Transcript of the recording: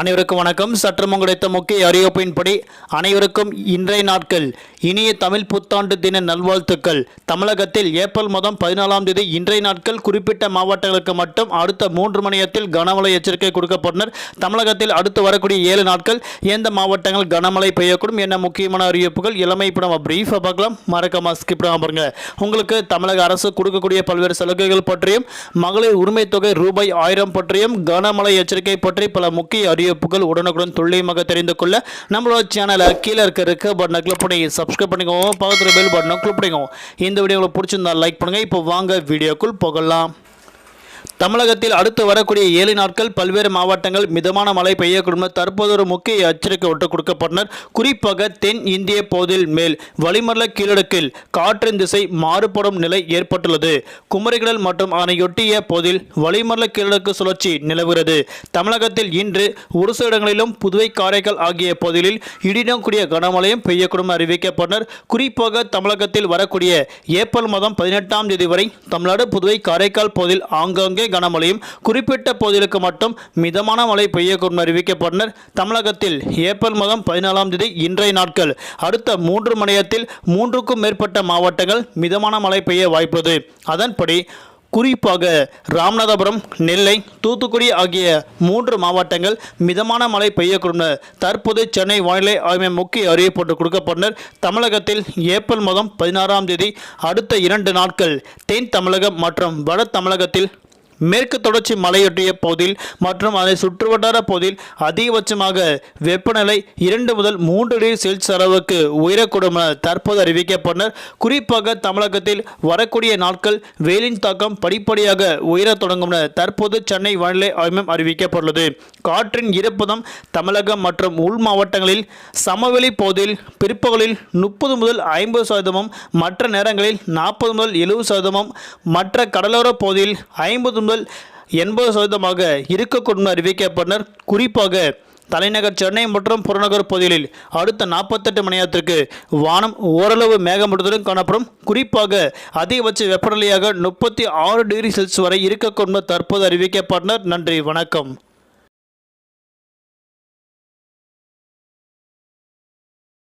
அனைவருக்கும் வணக்கம். சற்றம் கிடைத்த முக்கிய அறிவிப்பின்படி அனைவருக்கும் இன்றைய நாட்கள் இனிய தமிழ் புத்தாண்டு தின நல்வாழ்த்துக்கள். தமிழகத்தில் ஏப்ரல் மாதம் பதினாலாம் தேதி இன்றைய நாட்கள் குறிப்பிட்ட மாவட்டங்களுக்கு மட்டும் அடுத்த மூன்று மணியத்தில் கனமழை எச்சரிக்கை கொடுக்கப்பட்டனர். தமிழகத்தில் அடுத்து வரக்கூடிய ஏழு நாட்கள் எந்த மாவட்டங்கள் கனமழை பெய்யக்கூடும் என்ன முக்கியமான அறிவிப்புகள் இளமை இப்போ நம்ம பிரீஃபாக பார்க்கலாம். மறக்காம ஸ்கிப் பாருங்க. உங்களுக்கு தமிழக அரசு கொடுக்கக்கூடிய பல்வேறு சலுகைகள் பற்றியும் மகளிர் உரிமை தொகை ரூபாய் ஆயிரம் பற்றியும் கனமழை எச்சரிக்கை பற்றி பல முக்கிய அறிவிப்புகள் உடனுக்குடன் துல்லியமாக தெரிந்து கொள்ள நம்மளோட சேனலை கீழே இருக்க இருக்க பட்டனை கிளிக் பண்ணி சப்ஸ்கிரைப் பண்ணிக்கோங்க. பக்கத்தில் பெல் பட்டனை கிளிக் பண்ணிக்கோங்க. இந்த வீடியோ உங்களுக்கு பிடிச்சிருந்தா லைக் பண்ணுங்க. இப்போ வாங்க வீடியோக்குள் போகலாம். தமிழகத்தில் அடுத்து வரக்கூடிய ஏழு நாட்கள் பல்வேறு மாவட்டங்கள் மிதமான மழை பெய்யக்கூடும். தற்போது ஒரு முக்கிய எச்சரிக்கை ஒன்று கொடுக்கப்பட்டனர். குறிப்பாக தென் இந்திய பகுதியில் மேல் வளிமண்டல கீழடுக்கில் காற்றின் திசை மாறுபடும் நிலை ஏற்பட்டுள்ளது. குமரிகடல் மற்றும் அதனையொட்டிய பகுதியில் வளிமண்டல கீழடுக்கு சுழற்சி நிலவுகிறது. தமிழகத்தில் இன்று ஒரு சில இடங்களிலும் புதுவை காரைக்கால் ஆகிய பகுதிகளில் இடியுடன் கூடிய கனமழையும் பெய்யக்கூடும் அறிவிக்கப்பட்டனர். குறிப்பாக தமிழகத்தில் வரக்கூடிய ஏப்ரல் மாதம் பதினெட்டாம் தேதி வரை தமிழ்நாடு புதுவை காரைக்கால் பகுதியில் ஆங்காங்கே கனமழையும் குறிப்பிட்ட பகுதிகளுக்கு மட்டும் மிதமான மழை பெய்யக்கூடும் அறிவிக்கப்பட்டனர். தமிழகத்தில் ஏப்ரல் மாதம் பதினாலாம் தேதி இன்றைய நாட்கள் அடுத்த மூன்று மணியத்தில் மூன்றுக்கும் மேற்பட்ட மாவட்டங்கள் மிதமான மழை பெய்ய வாய்ப்பது அதன்படி குறிப்பாக ராமநாதபுரம் நெல்லை தூத்துக்குடி ஆகிய மூன்று மாவட்டங்கள் மிதமான மழை பெய்யக்கூடும் தற்போது சென்னை வானிலை ஆய்வு முக்கிய அறிவிப்பு கொடுக்கப்பட்டனர். தமிழகத்தில் ஏப்ரல் மாதம் பதினாறாம் தேதி அடுத்த இரண்டு நாட்கள் தென் தமிழகம் மற்றும் வட தமிழகத்தில் மேற்கு தொடர்ச்சி மலையொட்டிய பகுதியில் மற்றும் அதை சுற்றுவட்டார பகுதியில் அதிகபட்சமாக வெப்பநிலை இரண்டு முதல் மூன்று டிகிரி செல்சியஸ் அளவுக்கு உயரக்கூடும் என தற்போது அறிவிக்கப்பட்டனர். குறிப்பாக தமிழகத்தில் வரக்கூடிய நாட்கள் வெயிலின் தாக்கம் படிப்படியாக உயரத் தொடங்கும் என தற்போது சென்னை வானிலை ஆய்வம் அறிவிக்கப்பட்டுள்ளது. காற்றின் ஈரப்பதம் தமிழகம் மற்றும் உள் மாவட்டங்களில் சமவெளி பகுதியில் பிற்பகலில் முப்பது முதல் ஐம்பது சதவீதமும் மற்ற நேரங்களில் நாற்பது முதல் எழுபது சதவீதமும் மற்ற கடலோர பகுதியில் ஐம்பது முதல் எண்பது சதவீதமாக இருக்கக்கூடும் அறிவிக்கப்பட்டனர் குறிப்பாக தலைநகர் சென்னை மற்றும் புறநகர் பகுதிகளில் அடுத்த நாற்பத்தெட்டு மணி நேரத்திற்கு வானம் ஓரளவு மேகமூட்டத்துடன் காணப்படும். குறிப்பாக அதிகபட்ச வெப்பநிலையாக முப்பத்தி ஆறு டிகிரி செல்சியஸ் வரை இருக்கக்கூடும் தற்போது அறிவிக்கப்பட்டனர் நன்றி வணக்கம்.